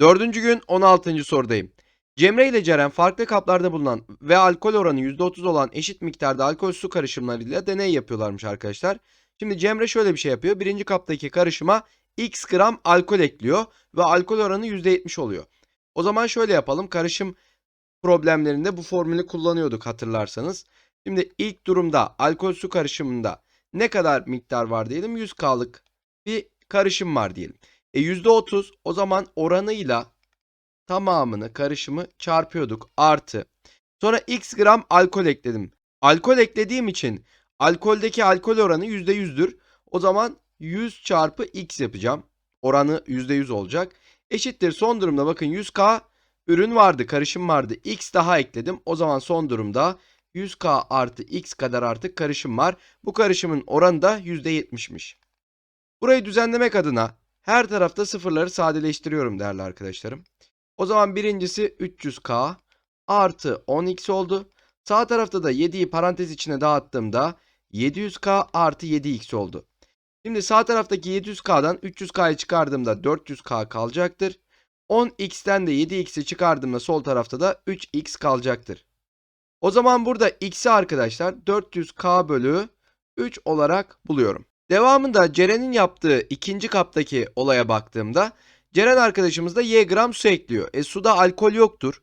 Dördüncü gün 16. sorudayım. Cemre ile Ceren farklı kaplarda bulunan ve alkol oranı %30 olan eşit miktarda alkol su karışımlarıyla deney yapıyorlarmış arkadaşlar. Şimdi Cemre şöyle bir şey yapıyor. Birinci kaptaki karışıma x gram alkol ekliyor ve alkol oranı %70 oluyor. O zaman şöyle yapalım. Karışım problemlerinde bu formülü kullanıyorduk hatırlarsanız. Şimdi ilk durumda alkol su karışımında ne kadar miktar var diyelim? 100K'lık bir karışım var diyelim. E %30 o zaman oranıyla tamamını karışımı çarpıyorduk artı. Sonra x gram alkol ekledim. Alkol eklediğim için alkoldeki alkol oranı %100'dür. O zaman 100 çarpı x yapacağım. Oranı %100 olacak. Eşittir son durumda bakın 100k ürün vardı karışım vardı. X daha ekledim. O zaman son durumda 100k artı x kadar artık karışım var. Bu karışımın oranı da %70'miş. Burayı düzenlemek adına her tarafta sıfırları sadeleştiriyorum değerli arkadaşlarım. O zaman birincisi 300k artı 10x oldu. Sağ tarafta da 7'yi parantez içine dağıttığımda 700k artı 7x oldu. Şimdi sağ taraftaki 700k'dan 300k'yı çıkardığımda 400k kalacaktır. 10x'ten de 7x'i çıkardığımda sol tarafta da 3x kalacaktır. O zaman burada x'i arkadaşlar 400k bölü 3 olarak buluyorum. Devamında Ceren'in yaptığı ikinci kaptaki olaya baktığımda Ceren arkadaşımız da y gram su ekliyor. E suda alkol yoktur.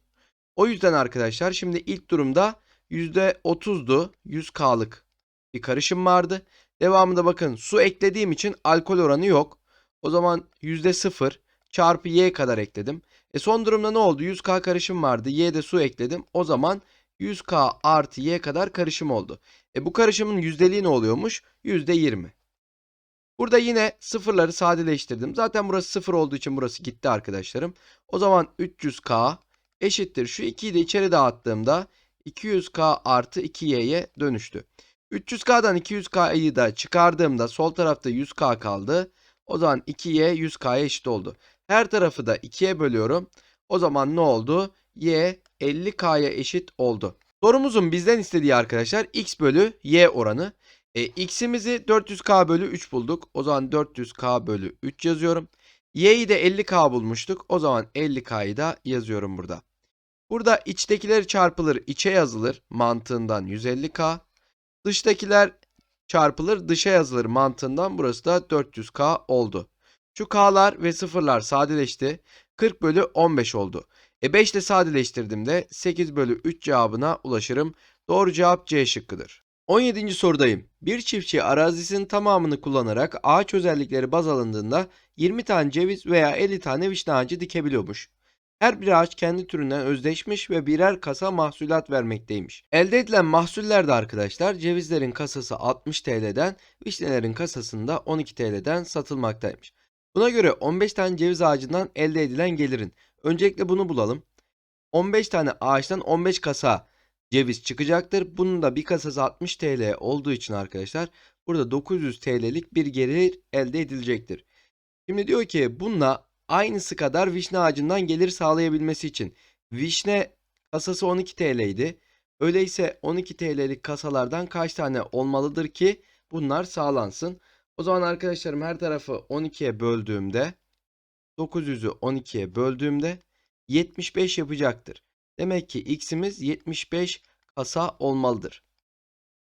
O yüzden arkadaşlar şimdi ilk durumda %30'du 100k'lık bir karışım vardı. Devamında bakın su eklediğim için alkol oranı yok. O zaman %0 çarpı y kadar ekledim. E son durumda ne oldu? 100k karışım vardı. Y de su ekledim. O zaman 100k artı y kadar karışım oldu. E bu karışımın yüzdeliği ne oluyormuş? %20. Burada yine sıfırları sadeleştirdim. Zaten burası sıfır olduğu için burası gitti arkadaşlarım. O zaman 300k eşittir. Şu 2'yi de içeri dağıttığımda 200k artı 2y'ye dönüştü. 300k'dan 200k'yı da çıkardığımda sol tarafta 100k kaldı. O zaman 2y 100k'ya eşit oldu. Her tarafı da 2'ye bölüyorum. O zaman ne oldu? Y 50k'ya eşit oldu. Sorumuzun bizden istediği arkadaşlar x bölü y oranı. E, x'imizi 400k bölü 3 bulduk. O zaman 400k bölü 3 yazıyorum. Y'yi de 50k bulmuştuk. O zaman 50k'yı da yazıyorum burada. Burada içtekiler çarpılır içe yazılır mantığından 150k. Dıştakiler çarpılır dışa yazılır mantığından burası da 400k oldu. Şu k'lar ve sıfırlar sadeleşti. 40 bölü 15 oldu. E 5 ile sadeleştirdiğimde 8 bölü 3 cevabına ulaşırım. Doğru cevap C şıkkıdır. 17. sorudayım. Bir çiftçi arazisinin tamamını kullanarak ağaç özellikleri baz alındığında 20 tane ceviz veya 50 tane vişne ağacı dikebiliyormuş. Her bir ağaç kendi türünden özdeşmiş ve birer kasa mahsulat vermekteymiş. Elde edilen mahsuller de arkadaşlar cevizlerin kasası 60 TL'den, vişnelerin kasasında 12 TL'den satılmaktaymış. Buna göre 15 tane ceviz ağacından elde edilen gelirin. Öncelikle bunu bulalım. 15 tane ağaçtan 15 kasa ceviz çıkacaktır. Bunun da bir kasası 60 TL olduğu için arkadaşlar burada 900 TL'lik bir gelir elde edilecektir. Şimdi diyor ki bununla aynısı kadar vişne ağacından gelir sağlayabilmesi için vişne kasası 12 TL idi. Öyleyse 12 TL'lik kasalardan kaç tane olmalıdır ki bunlar sağlansın? O zaman arkadaşlarım her tarafı 12'ye böldüğümde 900'ü 12'ye böldüğümde 75 yapacaktır. Demek ki x'imiz 75 kasa olmalıdır.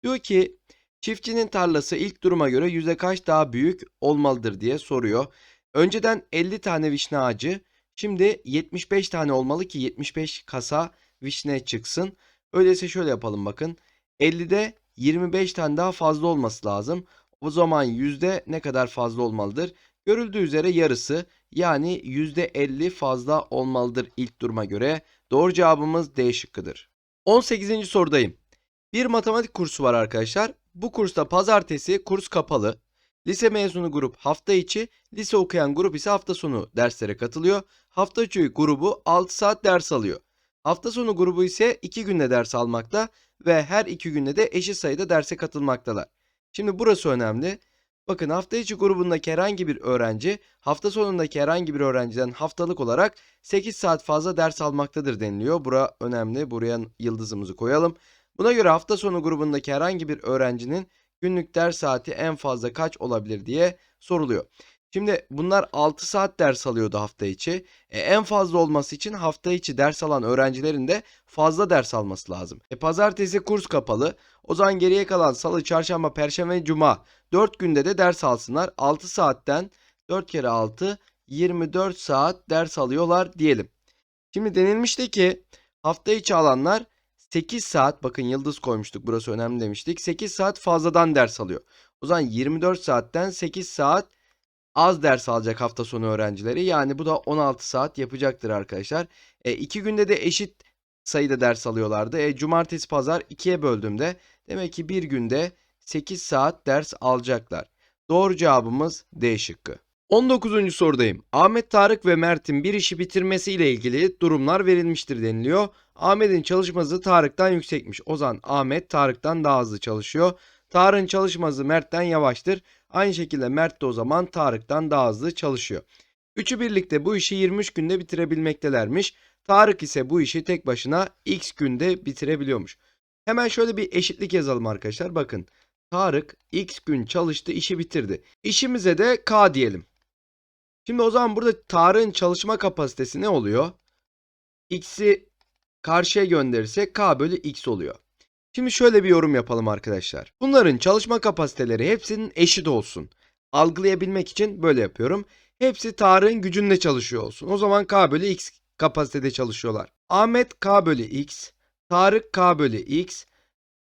Diyor ki çiftçinin tarlası ilk duruma göre yüzde kaç daha büyük olmalıdır diye soruyor. Önceden 50 tane vişne ağacı şimdi 75 tane olmalı ki 75 kasa vişne çıksın. Öyleyse şöyle yapalım bakın. 50'de 25 tane daha fazla olması lazım. O zaman yüzde ne kadar fazla olmalıdır? Görüldüğü üzere yarısı yani %50 fazla olmalıdır ilk duruma göre. Doğru cevabımız D şıkkıdır. 18. sorudayım. Bir matematik kursu var arkadaşlar. Bu kursta pazartesi kurs kapalı. Lise mezunu grup hafta içi, lise okuyan grup ise hafta sonu derslere katılıyor. Hafta içi grubu 6 saat ders alıyor. Hafta sonu grubu ise 2 günde ders almakta ve her 2 günde de eşit sayıda derse katılmaktalar. Şimdi burası önemli. Bakın hafta içi grubundaki herhangi bir öğrenci hafta sonundaki herhangi bir öğrenciden haftalık olarak 8 saat fazla ders almaktadır deniliyor. Bura önemli. Buraya yıldızımızı koyalım. Buna göre hafta sonu grubundaki herhangi bir öğrencinin günlük ders saati en fazla kaç olabilir diye soruluyor. Şimdi bunlar 6 saat ders alıyordu hafta içi. E, en fazla olması için hafta içi ders alan öğrencilerin de fazla ders alması lazım. E, pazartesi kurs kapalı. O zaman geriye kalan salı, çarşamba, perşembe, cuma 4 günde de ders alsınlar. 6 saatten 4 kere 6 24 saat ders alıyorlar diyelim. Şimdi denilmişti ki hafta içi alanlar 8 saat bakın yıldız koymuştuk burası önemli demiştik. 8 saat fazladan ders alıyor. O zaman 24 saatten 8 saat az ders alacak hafta sonu öğrencileri. Yani bu da 16 saat yapacaktır arkadaşlar. E, iki günde de eşit sayıda ders alıyorlardı. E, cumartesi pazar ikiye böldüğümde demek ki bir günde 8 saat ders alacaklar. Doğru cevabımız D şıkkı. 19. sorudayım. Ahmet, Tarık ve Mert'in bir işi bitirmesiyle ilgili durumlar verilmiştir deniliyor. Ahmet'in çalışma hızı Tarık'tan yüksekmiş. O zaman Ahmet Tarık'tan daha hızlı çalışıyor. Tarık'ın çalışma hızı Mert'ten yavaştır. Aynı şekilde Mert de o zaman Tarık'tan daha hızlı çalışıyor. Üçü birlikte bu işi 23 günde bitirebilmektelermiş. Tarık ise bu işi tek başına x günde bitirebiliyormuş. Hemen şöyle bir eşitlik yazalım arkadaşlar. Bakın Tarık x gün çalıştı işi bitirdi. İşimize de k diyelim. Şimdi o zaman burada Tarık'ın çalışma kapasitesi ne oluyor? X'i karşıya gönderirsek k bölü x oluyor. Şimdi şöyle bir yorum yapalım arkadaşlar. Bunların çalışma kapasiteleri hepsinin eşit olsun. Algılayabilmek için böyle yapıyorum. Hepsi Tarık'ın gücünde çalışıyor olsun. O zaman k bölü x kapasitede çalışıyorlar. Ahmet k bölü x, Tarık k bölü x,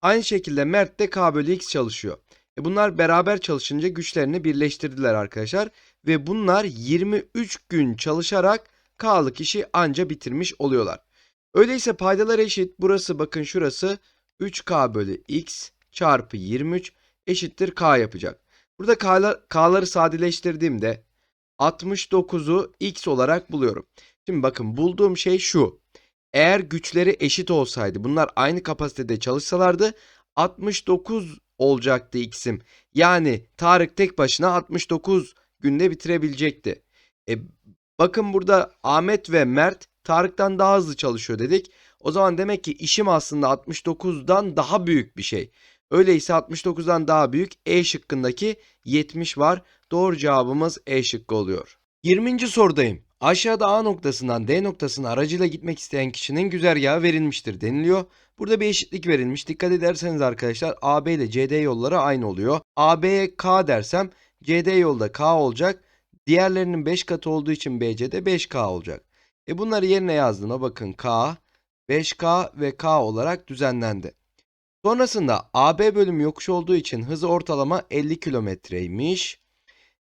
aynı şekilde Mert de k bölü x çalışıyor. E bunlar beraber çalışınca güçlerini birleştirdiler arkadaşlar. Ve bunlar 23 gün çalışarak K'lık işi anca bitirmiş oluyorlar. Öyleyse paydalar eşit. Burası bakın şurası 3K bölü X çarpı 23 eşittir K yapacak. Burada K'lar, K'ları sadeleştirdiğimde 69'u X olarak buluyorum. Şimdi bakın bulduğum şey şu. Eğer güçleri eşit olsaydı bunlar aynı kapasitede çalışsalardı 69 olacaktı X'im. Yani Tarık tek başına 69 günde bitirebilecekti. E, bakın burada Ahmet ve Mert Tarık'tan daha hızlı çalışıyor dedik. O zaman demek ki işim aslında 69'dan daha büyük bir şey. Öyleyse 69'dan daha büyük E şıkkındaki 70 var. Doğru cevabımız E şıkkı oluyor. 20. sorudayım. Aşağıda A noktasından D noktasına aracıyla gitmek isteyen kişinin güzergahı verilmiştir deniliyor. Burada bir eşitlik verilmiş. Dikkat ederseniz arkadaşlar AB ile CD yolları aynı oluyor. AB'ye K dersem CD yolda K olacak. Diğerlerinin 5 katı olduğu için BC'de 5K olacak. E bunları yerine yazdığıma bakın K, 5K ve K olarak düzenlendi. Sonrasında AB bölüm yokuş olduğu için hızı ortalama 50 kilometreymiş.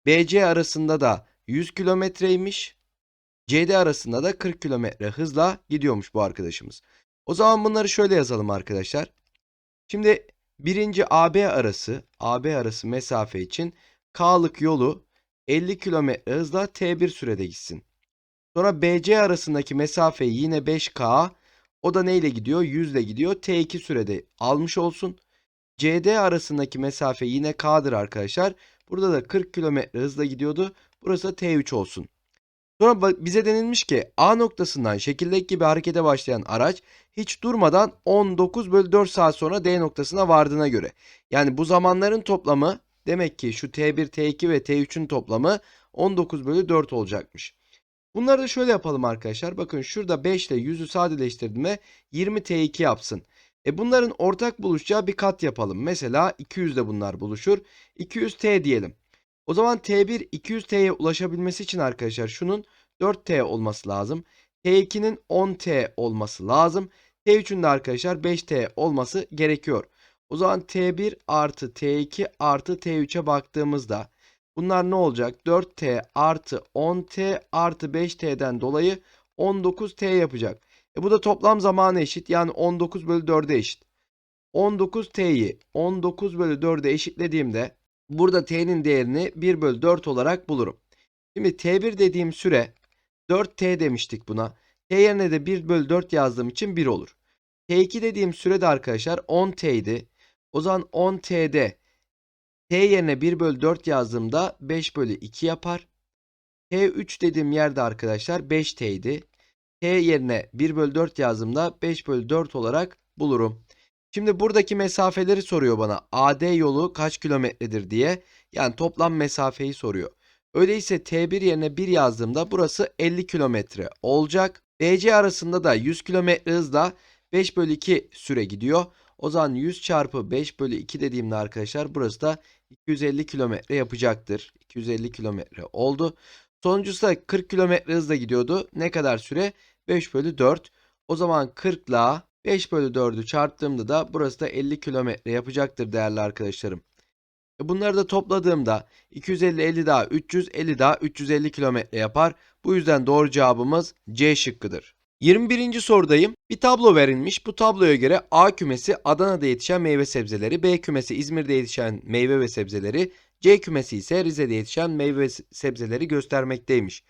BC arasında da 100 kilometreymiş. CD arasında da 40 kilometre hızla gidiyormuş bu arkadaşımız. O zaman bunları şöyle yazalım arkadaşlar. Şimdi birinci AB arası, AB arası mesafe için K'lık yolu 50 kilometre hızla T1 sürede gitsin. Sonra BC arasındaki mesafeyi yine 5K, o da neyle gidiyor? 100 ile gidiyor. T2 sürede almış olsun. CD arasındaki mesafe yine K'dır arkadaşlar. Burada da 40 kilometre hızla gidiyordu. Burası da T3 olsun. Sonra bize denilmiş ki A noktasından şekildeki gibi harekete başlayan araç hiç durmadan 19 bölü 4 saat sonra D noktasına vardığına göre. Yani bu zamanların toplamı demek ki şu T1, T2 ve T3'ün toplamı 19 bölü 4 olacakmış. Bunları da şöyle yapalım arkadaşlar. Bakın şurada 5 ile 100'ü sadeleştirdiğime 20 T2 yapsın. E bunların ortak buluşacağı bir kat yapalım. Mesela 200 de bunlar buluşur. 200T diyelim. O zaman T1 200T'ye ulaşabilmesi için arkadaşlar şunun 4T olması lazım. T2'nin 10T olması lazım. T3'ün de arkadaşlar 5T olması gerekiyor. O zaman T1 artı T2 artı T3'e baktığımızda bunlar ne olacak? 4T artı 10T artı 5T'den dolayı 19T yapacak. E bu da toplam zamanı eşit. Yani 19 bölü 4'e eşit. 19T'yi 19 bölü 4'e eşitlediğimde burada T'nin değerini 1 bölü 4 olarak bulurum. Şimdi T1 dediğim süre 4T demiştik buna. T yerine de 1 bölü 4 yazdığım için 1 olur. T2 dediğim sürede arkadaşlar 10T idi. O zaman 10T'de T yerine 1 bölü 4 yazdığımda 5 bölü 2 yapar. T3 dediğim yerde arkadaşlar 5T idi. T yerine 1 bölü 4 yazdığımda 5 bölü 4 olarak bulurum. Şimdi buradaki mesafeleri soruyor bana. AD yolu kaç kilometredir diye. Yani toplam mesafeyi soruyor. Öyleyse T1 yerine 1 yazdığımda burası 50 kilometre olacak. DC arasında da 100 kilometre hızla 5 bölü 2 süre gidiyor. O zaman 100 çarpı 5 bölü 2 dediğimde arkadaşlar burası da 250 kilometre yapacaktır. 250 kilometre oldu. Sonuncusu da 40 kilometre hızla gidiyordu. Ne kadar süre? 5 bölü 4. O zaman 40 ile 5 bölü 4'ü çarptığımda da burası da 50 kilometre yapacaktır değerli arkadaşlarım. E Bunları da topladığımda 250 50 daha 350 daha 350 kilometre yapar. Bu yüzden doğru cevabımız C şıkkıdır. 21. sorudayım. Bir tablo verilmiş. Bu tabloya göre A kümesi Adana'da yetişen meyve sebzeleri, B kümesi İzmir'de yetişen meyve ve sebzeleri, C kümesi ise Rize'de yetişen meyve ve sebzeleri göstermekteymiş.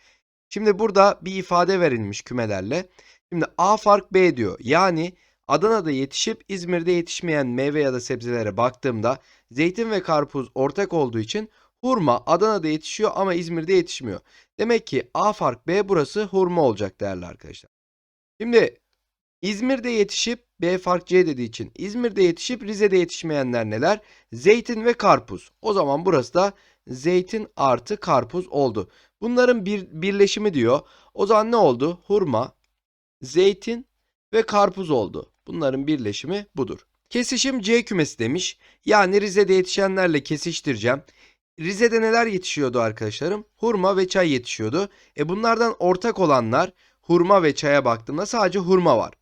Şimdi burada bir ifade verilmiş kümelerle. Şimdi A fark B diyor. Yani Adana'da yetişip İzmir'de yetişmeyen meyve ya da sebzelere baktığımda zeytin ve karpuz ortak olduğu için hurma Adana'da yetişiyor ama İzmir'de yetişmiyor. Demek ki A fark B burası hurma olacak değerli arkadaşlar. Şimdi İzmir'de yetişip B fark C dediği için İzmir'de yetişip Rize'de yetişmeyenler neler? Zeytin ve karpuz. O zaman burası da zeytin artı karpuz oldu. Bunların bir birleşimi diyor. O zaman ne oldu? Hurma, zeytin ve karpuz oldu. Bunların birleşimi budur. Kesişim C kümesi demiş. Yani Rize'de yetişenlerle kesiştireceğim. Rize'de neler yetişiyordu arkadaşlarım? Hurma ve çay yetişiyordu. E bunlardan ortak olanlar hurma ve çaya baktığımda sadece hurma var.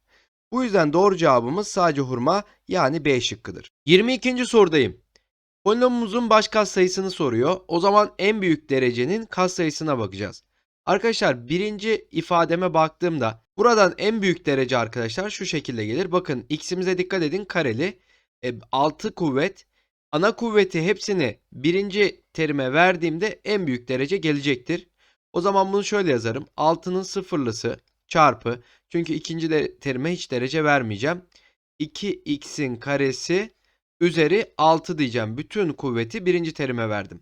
Bu yüzden doğru cevabımız sadece hurma yani B şıkkıdır. 22. sorudayım. Polinomumuzun baş katsayısını soruyor. O zaman en büyük derecenin katsayısına bakacağız. Arkadaşlar birinci ifademe baktığımda buradan en büyük derece arkadaşlar şu şekilde gelir. Bakın x'imize dikkat edin kareli. E, 6 kuvvet. Ana kuvveti hepsini birinci terime verdiğimde en büyük derece gelecektir. O zaman bunu şöyle yazarım. 6'nın sıfırlısı çarpı. Çünkü ikinci de terime hiç derece vermeyeceğim. 2x'in karesi üzeri 6 diyeceğim. Bütün kuvveti birinci terime verdim.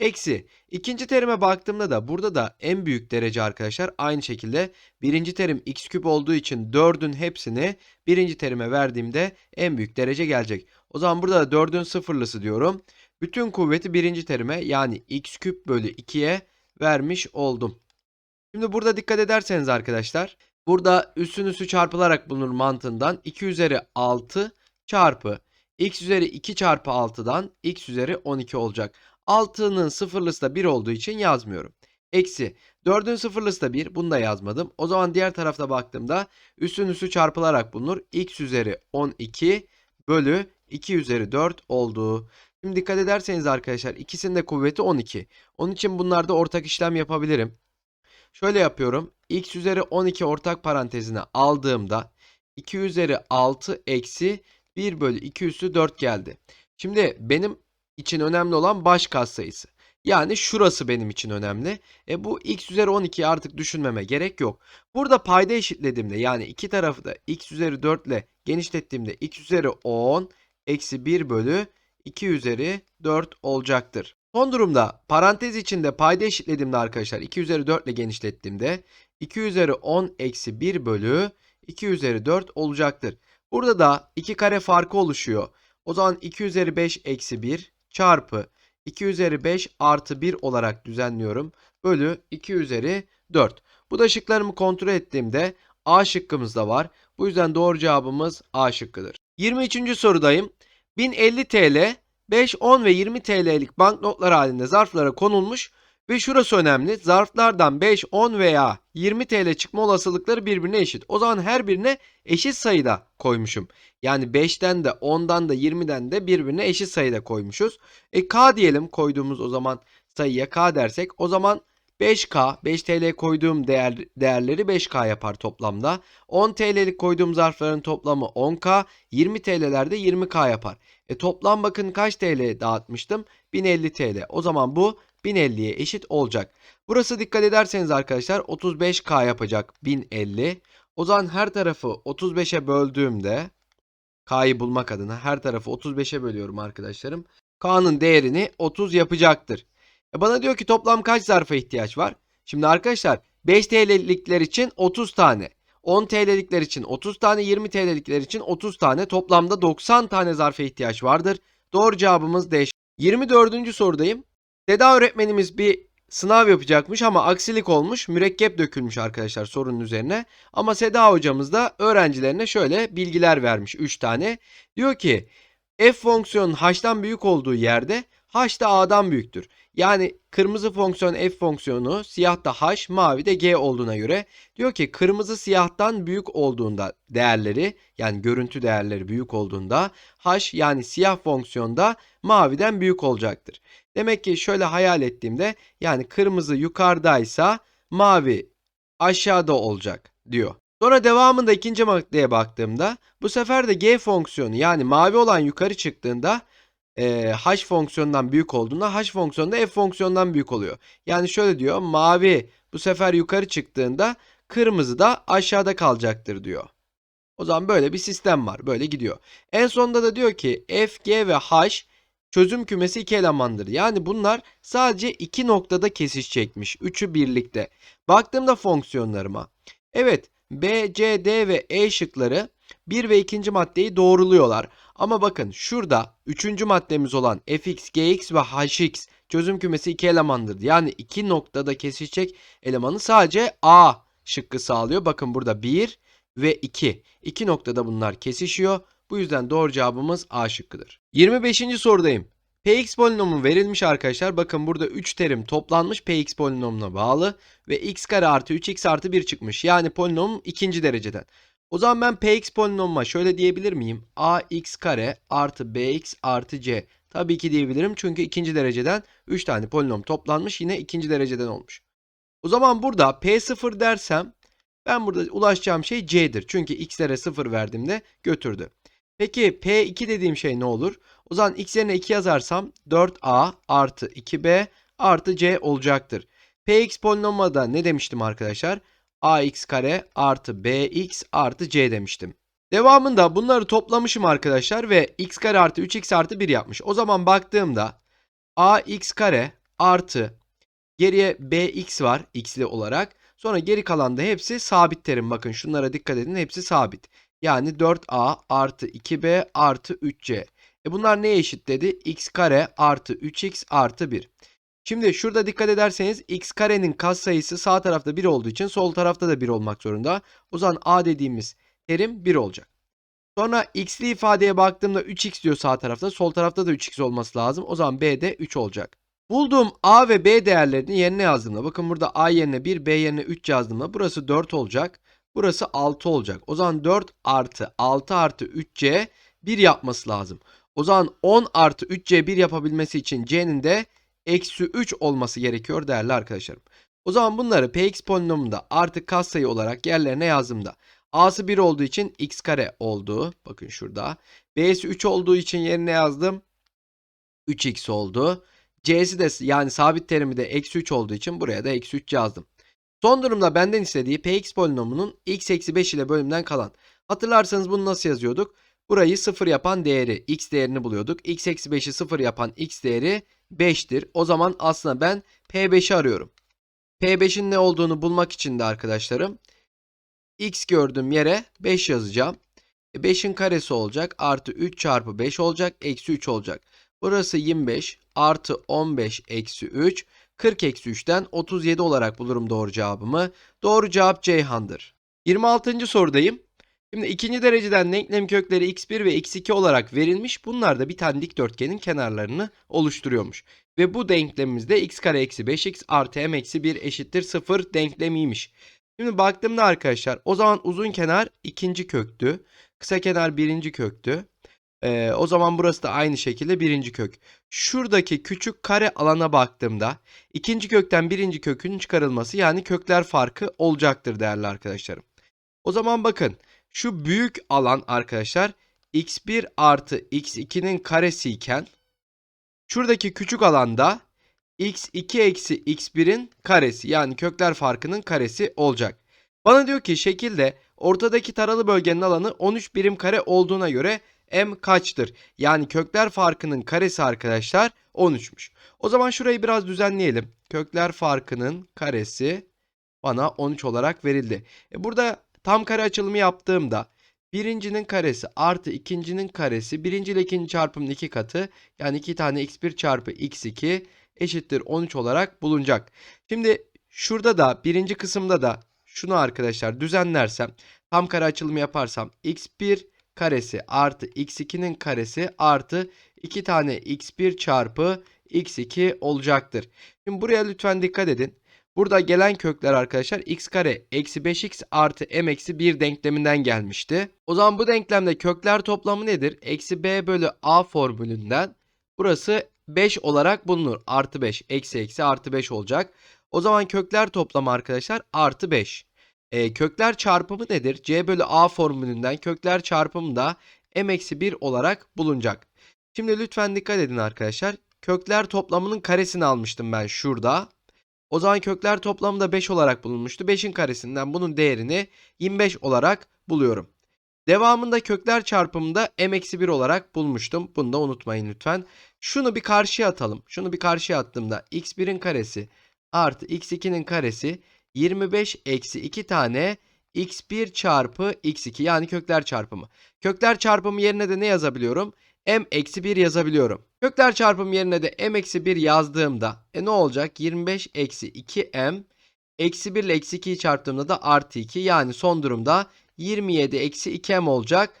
Eksi ikinci terime baktığımda da burada da en büyük derece arkadaşlar aynı şekilde birinci terim x küp olduğu için 4'ün hepsini birinci terime verdiğimde en büyük derece gelecek. O zaman burada da 4'ün sıfırlısı diyorum. Bütün kuvveti birinci terime yani x küp bölü 2'ye vermiş oldum. Şimdi burada dikkat ederseniz arkadaşlar burada üssün üssü çarpılarak bulunur mantığından 2 üzeri 6 çarpı x üzeri 2 çarpı 6'dan x üzeri 12 olacak. 6'nın sıfırlısı da 1 olduğu için yazmıyorum. Eksi 4'ün sıfırlısı da 1 bunu da yazmadım. O zaman diğer tarafta baktığımda üstün üssü çarpılarak bulunur. x üzeri 12 bölü 2 üzeri 4 oldu. Şimdi dikkat ederseniz arkadaşlar ikisinin de kuvveti 12. Onun için bunlarda ortak işlem yapabilirim. Şöyle yapıyorum. x üzeri 12 ortak parantezine aldığımda 2 üzeri 6 eksi 1 bölü 2 üssü 4 geldi. Şimdi benim için önemli olan baş katsayısı. Yani şurası benim için önemli. E bu x üzeri 12'yi artık düşünmeme gerek yok. Burada payda eşitlediğimde yani iki tarafı da x üzeri 4 ile genişlettiğimde x üzeri 10 eksi 1 bölü 2 üzeri 4 olacaktır. Son durumda parantez içinde payda eşitlediğimde arkadaşlar 2 üzeri 4 ile genişlettiğimde 2 üzeri 10 eksi 1 bölü 2 üzeri 4 olacaktır. Burada da 2 kare farkı oluşuyor. O zaman 2 üzeri 5 eksi 1 çarpı 2 üzeri 5 artı 1 olarak düzenliyorum. Bölü 2 üzeri 4. Bu da şıklarımı kontrol ettiğimde A şıkkımız da var. Bu yüzden doğru cevabımız A şıkkıdır. 23. sorudayım. 1050 TL 5, 10 ve 20 TL'lik banknotlar halinde zarflara konulmuş ve şurası önemli. Zarflardan 5, 10 veya 20 TL çıkma olasılıkları birbirine eşit. O zaman her birine eşit sayıda koymuşum. Yani 5'ten de 10'dan da 20'den de birbirine eşit sayıda koymuşuz. E K diyelim koyduğumuz o zaman sayıya K dersek o zaman 5K 5 TL koyduğum değer, değerleri 5K yapar toplamda. 10 TL'lik koyduğum zarfların toplamı 10K 20 TL'lerde 20K yapar. E toplam bakın kaç TL dağıtmıştım? 1050 TL. O zaman bu 1050'ye eşit olacak. Burası dikkat ederseniz arkadaşlar 35K yapacak 1050. O zaman her tarafı 35'e böldüğümde K'yı bulmak adına her tarafı 35'e bölüyorum arkadaşlarım. K'nın değerini 30 yapacaktır. E bana diyor ki toplam kaç zarfa ihtiyaç var? Şimdi arkadaşlar 5 TL'likler için 30 tane. 10 TL'likler için 30 tane, 20 TL'likler için 30 tane. Toplamda 90 tane zarfa ihtiyaç vardır. Doğru cevabımız D. 24. sorudayım. Seda öğretmenimiz bir sınav yapacakmış ama aksilik olmuş. Mürekkep dökülmüş arkadaşlar sorunun üzerine. Ama Seda hocamız da öğrencilerine şöyle bilgiler vermiş 3 tane. Diyor ki f fonksiyonun h'tan büyük olduğu yerde h da a'dan büyüktür. Yani kırmızı fonksiyon f fonksiyonu siyah da h mavi de g olduğuna göre diyor ki kırmızı siyahtan büyük olduğunda değerleri yani görüntü değerleri büyük olduğunda h yani siyah fonksiyonda maviden büyük olacaktır. Demek ki şöyle hayal ettiğimde yani kırmızı yukarıdaysa mavi aşağıda olacak diyor. Sonra devamında ikinci maddeye baktığımda bu sefer de g fonksiyonu yani mavi olan yukarı çıktığında e, h fonksiyonundan büyük olduğunda h fonksiyonu da f fonksiyonundan büyük oluyor. Yani şöyle diyor mavi bu sefer yukarı çıktığında kırmızı da aşağıda kalacaktır diyor. O zaman böyle bir sistem var. Böyle gidiyor. En sonunda da diyor ki f, g ve h çözüm kümesi iki elemandır. Yani bunlar sadece iki noktada kesişecekmiş. Üçü birlikte. Baktığımda fonksiyonlarıma. Evet B, C, D ve E şıkları 1 ve 2. maddeyi doğruluyorlar. Ama bakın şurada 3. maddemiz olan fx, gx ve hx çözüm kümesi iki elemandır. Yani iki noktada kesişecek elemanı sadece A şıkkı sağlıyor. Bakın burada 1 ve 2. İki noktada bunlar kesişiyor. Bu yüzden doğru cevabımız A şıkkıdır. 25. sorudayım. Px polinomu verilmiş arkadaşlar. Bakın burada 3 terim toplanmış Px polinomuna bağlı. Ve x kare artı 3x artı 1 çıkmış. Yani polinom ikinci dereceden. O zaman ben Px polinomuma şöyle diyebilir miyim? ax kare artı bx artı c. Tabii ki diyebilirim çünkü ikinci dereceden 3 tane polinom toplanmış yine ikinci dereceden olmuş. O zaman burada p0 dersem ben burada ulaşacağım şey c'dir. Çünkü x'lere 0 verdiğimde götürdü. Peki p2 dediğim şey ne olur? O zaman x yerine 2 yazarsam 4a artı 2b artı c olacaktır. px polinomuma da ne demiştim arkadaşlar? ax kare artı bx artı c demiştim. Devamında bunları toplamışım arkadaşlar ve x kare artı 3x artı 1 yapmış. O zaman baktığımda ax kare artı geriye bx var x'li olarak. Sonra geri kalan da hepsi sabit terim. Bakın şunlara dikkat edin hepsi sabit. Yani 4a artı 2b artı 3c. E bunlar neye eşit dedi? x kare artı 3x artı 1. Şimdi şurada dikkat ederseniz x karenin katsayısı sağ tarafta 1 olduğu için sol tarafta da 1 olmak zorunda. O zaman a dediğimiz terim 1 olacak. Sonra x'li ifadeye baktığımda 3x diyor sağ tarafta. Sol tarafta da 3x olması lazım. O zaman b de 3 olacak. Bulduğum a ve b değerlerini yerine yazdığımda bakın burada a yerine 1 b yerine 3 yazdığımda burası 4 olacak. Burası 6 olacak. O zaman 4 artı 6 artı 3c 1 yapması lazım. O zaman 10 artı 3c 1 yapabilmesi için c'nin de eksi 3 olması gerekiyor değerli arkadaşlarım. O zaman bunları px polinomunda artık katsayı olarak yerlerine yazdığımda a'sı 1 olduğu için x kare oldu. Bakın şurada. b'si 3 olduğu için yerine yazdım. 3x oldu. c'si de yani sabit terimi de eksi 3 olduğu için buraya da eksi 3 yazdım. Son durumda benden istediği px polinomunun x eksi 5 ile bölümden kalan. Hatırlarsanız bunu nasıl yazıyorduk? Burayı 0 yapan değeri x değerini buluyorduk. x eksi 5'i 0 yapan x değeri 5'tir. O zaman aslında ben P5'i arıyorum. P5'in ne olduğunu bulmak için de arkadaşlarım x gördüğüm yere 5 yazacağım. 5'in karesi olacak. Artı 3 çarpı 5 olacak. Eksi 3 olacak. Burası 25 artı 15 eksi 3. 40 eksi 3'ten 37 olarak bulurum doğru cevabımı. Doğru cevap Ceyhan'dır. 26. sorudayım. Şimdi ikinci dereceden denklem kökleri x1 ve x2 olarak verilmiş. Bunlar da bir tane dikdörtgenin kenarlarını oluşturuyormuş. Ve bu denklemimizde x kare eksi 5x artı m eksi 1 eşittir 0 denklemiymiş. Şimdi baktığımda arkadaşlar o zaman uzun kenar ikinci köktü. Kısa kenar birinci köktü. Ee, o zaman burası da aynı şekilde birinci kök. Şuradaki küçük kare alana baktığımda ikinci kökten birinci kökün çıkarılması yani kökler farkı olacaktır değerli arkadaşlarım. O zaman bakın şu büyük alan arkadaşlar x1 artı x2'nin karesi iken şuradaki küçük alanda x2 eksi x1'in karesi yani kökler farkının karesi olacak. Bana diyor ki şekilde ortadaki taralı bölgenin alanı 13 birim kare olduğuna göre m kaçtır? Yani kökler farkının karesi arkadaşlar 13'müş. O zaman şurayı biraz düzenleyelim. Kökler farkının karesi bana 13 olarak verildi. E burada tam kare açılımı yaptığımda birincinin karesi artı ikincinin karesi birinci ile ikinci çarpımın iki katı yani iki tane x1 çarpı x2 eşittir 13 olarak bulunacak. Şimdi şurada da birinci kısımda da şunu arkadaşlar düzenlersem tam kare açılımı yaparsam x1 karesi artı x2'nin karesi artı 2 tane x1 çarpı x2 olacaktır. Şimdi buraya lütfen dikkat edin. Burada gelen kökler arkadaşlar x kare eksi 5x artı m eksi 1 denkleminden gelmişti. O zaman bu denklemde kökler toplamı nedir? Eksi b bölü a formülünden burası 5 olarak bulunur. Artı 5 eksi eksi artı 5 olacak. O zaman kökler toplamı arkadaşlar artı 5. E, kökler çarpımı nedir? c bölü a formülünden kökler çarpımı da m eksi 1 olarak bulunacak. Şimdi lütfen dikkat edin arkadaşlar. Kökler toplamının karesini almıştım ben şurada. O zaman kökler toplamı da 5 olarak bulunmuştu. 5'in karesinden bunun değerini 25 olarak buluyorum. Devamında kökler çarpımında m-1 olarak bulmuştum. Bunu da unutmayın lütfen. Şunu bir karşıya atalım. Şunu bir karşıya attığımda x1'in karesi artı x2'nin karesi 25 eksi 2 tane x1 çarpı x2 yani kökler çarpımı. Kökler çarpımı yerine de ne yazabiliyorum? m eksi 1 yazabiliyorum. Kökler çarpımı yerine de m eksi 1 yazdığımda e ne olacak? 25 eksi 2m eksi 1 ile eksi 2'yi çarptığımda da artı 2 yani son durumda 27 eksi 2m olacak.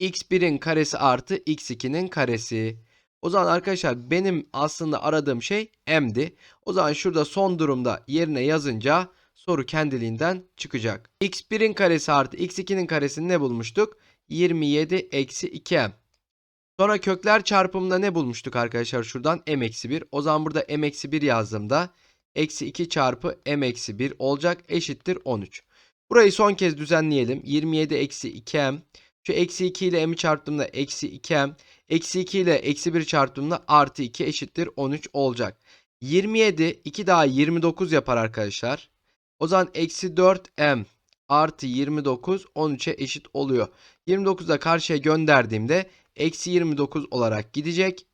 x1'in karesi artı x2'nin karesi. O zaman arkadaşlar benim aslında aradığım şey m'di. O zaman şurada son durumda yerine yazınca soru kendiliğinden çıkacak. x1'in karesi artı x2'nin karesini ne bulmuştuk? 27 eksi 2m. Sonra kökler çarpımında ne bulmuştuk arkadaşlar şuradan m eksi 1. O zaman burada m eksi 1 yazdığımda eksi 2 çarpı m eksi 1 olacak eşittir 13. Burayı son kez düzenleyelim. 27 eksi 2m. Şu eksi 2 ile m'i çarptığımda eksi 2m. Eksi 2 ile eksi 1 çarptığımda artı 2 eşittir 13 olacak. 27 2 daha 29 yapar arkadaşlar. O zaman eksi 4m artı 29 13'e eşit oluyor. 29'u da karşıya gönderdiğimde eksi 29 olarak gidecek.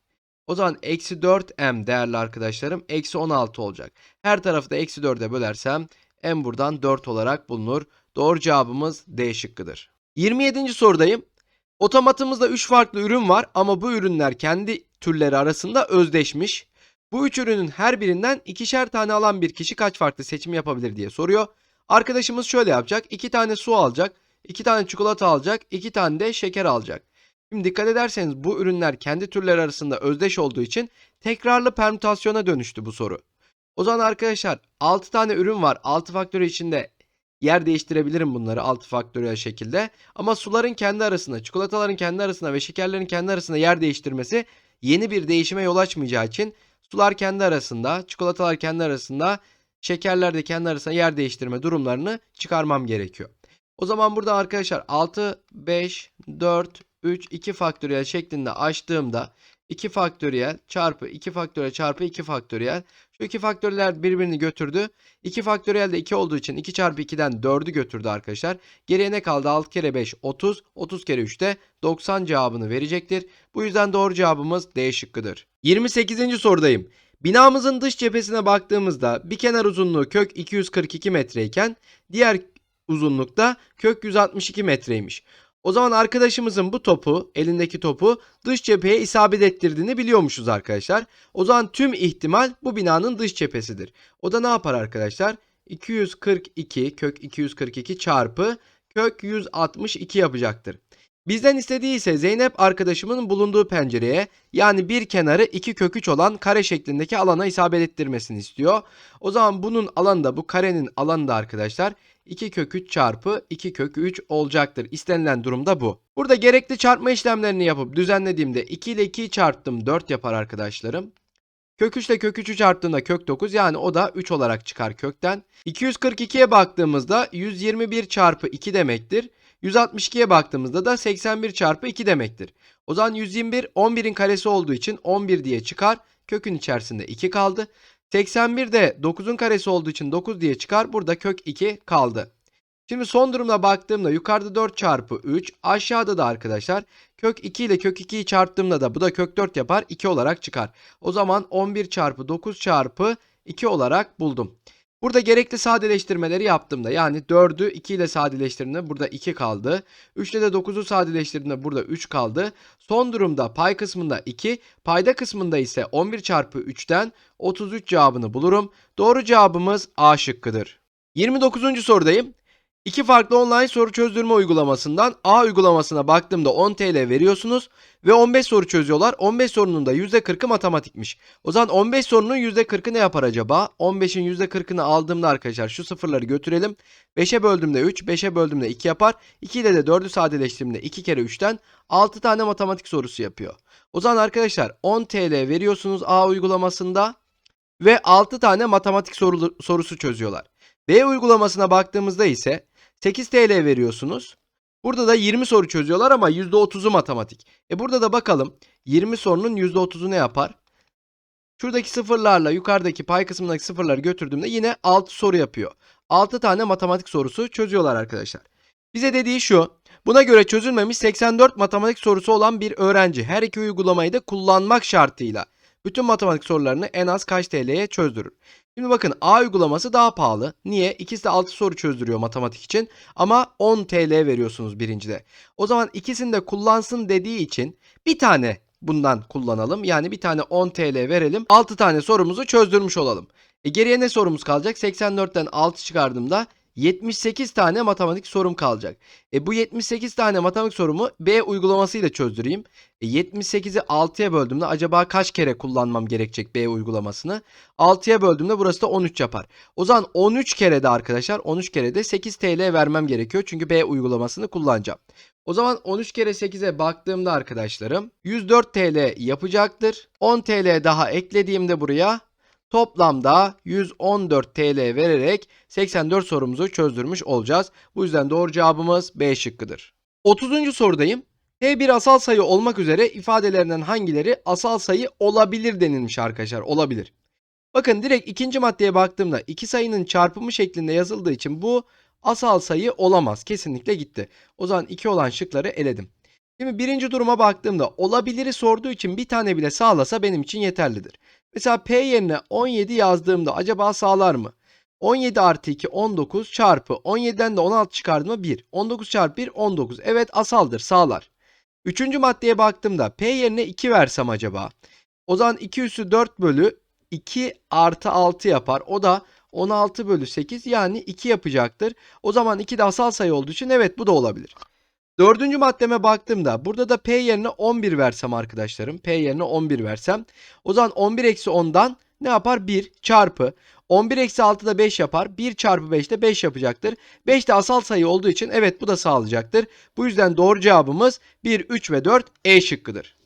O zaman eksi 4m değerli arkadaşlarım eksi 16 olacak. Her tarafı da eksi 4'e bölersem m buradan 4 olarak bulunur. Doğru cevabımız D şıkkıdır. 27. sorudayım. Otomatımızda 3 farklı ürün var ama bu ürünler kendi türleri arasında özdeşmiş. Bu 3 ürünün her birinden ikişer tane alan bir kişi kaç farklı seçim yapabilir diye soruyor. Arkadaşımız şöyle yapacak. 2 tane su alacak, 2 tane çikolata alacak, 2 tane de şeker alacak. Şimdi dikkat ederseniz bu ürünler kendi türleri arasında özdeş olduğu için tekrarlı permütasyona dönüştü bu soru. O zaman arkadaşlar 6 tane ürün var. 6 faktörü içinde yer değiştirebilirim bunları 6 faktöriyel şekilde. Ama suların kendi arasında, çikolataların kendi arasında ve şekerlerin kendi arasında yer değiştirmesi yeni bir değişime yol açmayacağı için sular kendi arasında, çikolatalar kendi arasında, şekerler de kendi arasında yer değiştirme durumlarını çıkarmam gerekiyor. O zaman burada arkadaşlar 6, 5, 4, 3, 2 faktöriyel şeklinde açtığımda 2 faktöriyel çarpı 2 faktöriyel çarpı 2 faktöriyel. Şu 2 faktöriyeller birbirini götürdü. 2 faktöriyel de 2 olduğu için 2 çarpı 2'den 4'ü götürdü arkadaşlar. Geriye ne kaldı? 6 kere 5 30. 30 kere 3 de 90 cevabını verecektir. Bu yüzden doğru cevabımız D şıkkıdır. 28. sorudayım. Binamızın dış cephesine baktığımızda bir kenar uzunluğu kök 242 metreyken diğer uzunlukta kök 162 metreymiş. O zaman arkadaşımızın bu topu, elindeki topu dış cepheye isabet ettirdiğini biliyormuşuz arkadaşlar. O zaman tüm ihtimal bu binanın dış cephesidir. O da ne yapar arkadaşlar? 242 kök 242 çarpı kök 162 yapacaktır. Bizden istediği ise Zeynep arkadaşımın bulunduğu pencereye yani bir kenarı 2 kök 3 olan kare şeklindeki alana isabet ettirmesini istiyor. O zaman bunun alanı da bu karenin alanı da arkadaşlar 2 kök 3 çarpı 2 kök 3 olacaktır. İstenilen durumda bu. Burada gerekli çarpma işlemlerini yapıp düzenlediğimde 2 ile 2'yi çarptım 4 yapar arkadaşlarım. Kök 3 ile kök 3'ü çarptığımda kök 9 yani o da 3 olarak çıkar kökten. 242'ye baktığımızda 121 çarpı 2 demektir. 162'ye baktığımızda da 81 çarpı 2 demektir. O zaman 121 11'in karesi olduğu için 11 diye çıkar. Kökün içerisinde 2 kaldı. 81 de 9'un karesi olduğu için 9 diye çıkar. Burada kök 2 kaldı. Şimdi son durumda baktığımda yukarıda 4 çarpı 3 aşağıda da arkadaşlar kök 2 ile kök 2'yi çarptığımda da bu da kök 4 yapar 2 olarak çıkar. O zaman 11 çarpı 9 çarpı 2 olarak buldum. Burada gerekli sadeleştirmeleri yaptığımda yani 4'ü 2 ile sadeleştirdiğimde burada 2 kaldı. 3 ile de 9'u sadeleştirdiğimde burada 3 kaldı. Son durumda pay kısmında 2, payda kısmında ise 11 çarpı 3'ten 33 cevabını bulurum. Doğru cevabımız A şıkkıdır. 29. sorudayım. İki farklı online soru çözdürme uygulamasından A uygulamasına baktığımda 10 TL veriyorsunuz ve 15 soru çözüyorlar. 15 sorunun da %40'ı matematikmiş. O zaman 15 sorunun %40'ı ne yapar acaba? 15'in %40'ını aldığımda arkadaşlar şu sıfırları götürelim. 5'e böldüğümde 3, 5'e böldüğümde 2 yapar. 2 ile de 4'ü sadeleştirdiğimde 2 kere 3'ten 6 tane matematik sorusu yapıyor. O zaman arkadaşlar 10 TL veriyorsunuz A uygulamasında ve 6 tane matematik soru, sorusu çözüyorlar. B uygulamasına baktığımızda ise 8 TL veriyorsunuz. Burada da 20 soru çözüyorlar ama %30'u matematik. E burada da bakalım 20 sorunun %30'u ne yapar? Şuradaki sıfırlarla yukarıdaki pay kısmındaki sıfırları götürdüğümde yine 6 soru yapıyor. 6 tane matematik sorusu çözüyorlar arkadaşlar. Bize dediği şu. Buna göre çözülmemiş 84 matematik sorusu olan bir öğrenci her iki uygulamayı da kullanmak şartıyla bütün matematik sorularını en az kaç TL'ye çözdürür? Şimdi bakın A uygulaması daha pahalı. Niye? İkisi de 6 soru çözdürüyor matematik için ama 10 TL veriyorsunuz birincide. O zaman ikisini de kullansın dediği için bir tane bundan kullanalım. Yani bir tane 10 TL verelim. 6 tane sorumuzu çözdürmüş olalım. E geriye ne sorumuz kalacak? 84'ten 6 çıkardığımda 78 tane matematik sorum kalacak. E bu 78 tane matematik sorumu B uygulamasıyla çözdüreyim. E 78'i 6'ya böldüğümde acaba kaç kere kullanmam gerekecek B uygulamasını? 6'ya böldüğümde burası da 13 yapar. O zaman 13 kere de arkadaşlar 13 kere de 8 TL vermem gerekiyor. Çünkü B uygulamasını kullanacağım. O zaman 13 kere 8'e baktığımda arkadaşlarım 104 TL yapacaktır. 10 TL daha eklediğimde buraya Toplamda 114 TL vererek 84 sorumuzu çözdürmüş olacağız. Bu yüzden doğru cevabımız B şıkkıdır. 30. sorudayım. T bir asal sayı olmak üzere ifadelerinden hangileri asal sayı olabilir denilmiş arkadaşlar. Olabilir. Bakın direkt ikinci maddeye baktığımda iki sayının çarpımı şeklinde yazıldığı için bu asal sayı olamaz. Kesinlikle gitti. O zaman 2 olan şıkları eledim. Şimdi birinci duruma baktığımda olabiliri sorduğu için bir tane bile sağlasa benim için yeterlidir. Mesela P yerine 17 yazdığımda acaba sağlar mı? 17 artı 2 19 çarpı 17'den de 16 çıkardığımda 1. 19 çarpı 1 19. Evet asaldır sağlar. Üçüncü maddeye baktığımda P yerine 2 versem acaba? O zaman 2 üssü 4 bölü 2 artı 6 yapar. O da 16 bölü 8 yani 2 yapacaktır. O zaman 2 de asal sayı olduğu için evet bu da olabilir. Dördüncü maddeme baktığımda burada da P yerine 11 versem arkadaşlarım. P yerine 11 versem. O zaman 11 eksi 10'dan ne yapar? 1 çarpı. 11 eksi 6 da 5 yapar. 1 çarpı 5 de 5 yapacaktır. 5 de asal sayı olduğu için evet bu da sağlayacaktır. Bu yüzden doğru cevabımız 1, 3 ve 4 E şıkkıdır.